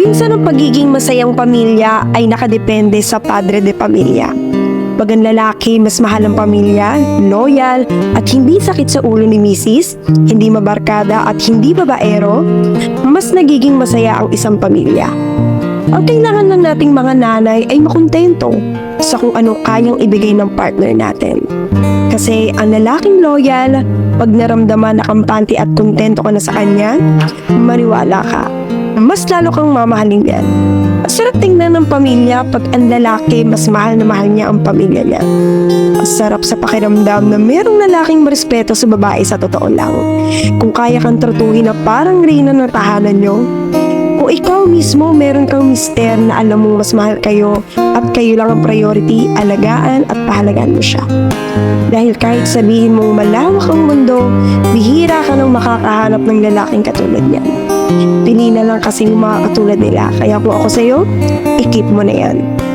Minsan ang pagiging masayang pamilya ay nakadepende sa padre de pamilya. Pag ang lalaki mas mahal ang pamilya, loyal, at hindi sakit sa ulo ni misis, hindi mabarkada at hindi babaero, mas nagiging masaya ang isang pamilya. Ang kailangan lang nating mga nanay ay makontento sa kung anong kayang ibigay ng partner natin. Kasi ang lalaking loyal, pag naramdaman na kampante at kontento ka na sa kanya, maniwala ka. Mas lalo kang mamahalin yan. Sarap tingnan ng pamilya pag ang lalaki mas mahal na mahal niya ang pamilya niya. Ang sarap sa pakiramdam na merong lalaking marespeto sa babae sa totoo lang. Kung kaya kang tratuhin na parang reyna ng tahanan niyo, kung ikaw mismo meron kang mister na alam mong mas mahal kayo at kayo lang ang priority, alagaan at pahalagaan mo siya. Dahil kahit sabihin mong malawak ang mundo, bihira ka nang makakahanap ng lalaking katulad niyan. Pili na lang kasi yung mga katulad nila. Kaya kung ako sa'yo, i-keep mo na yan.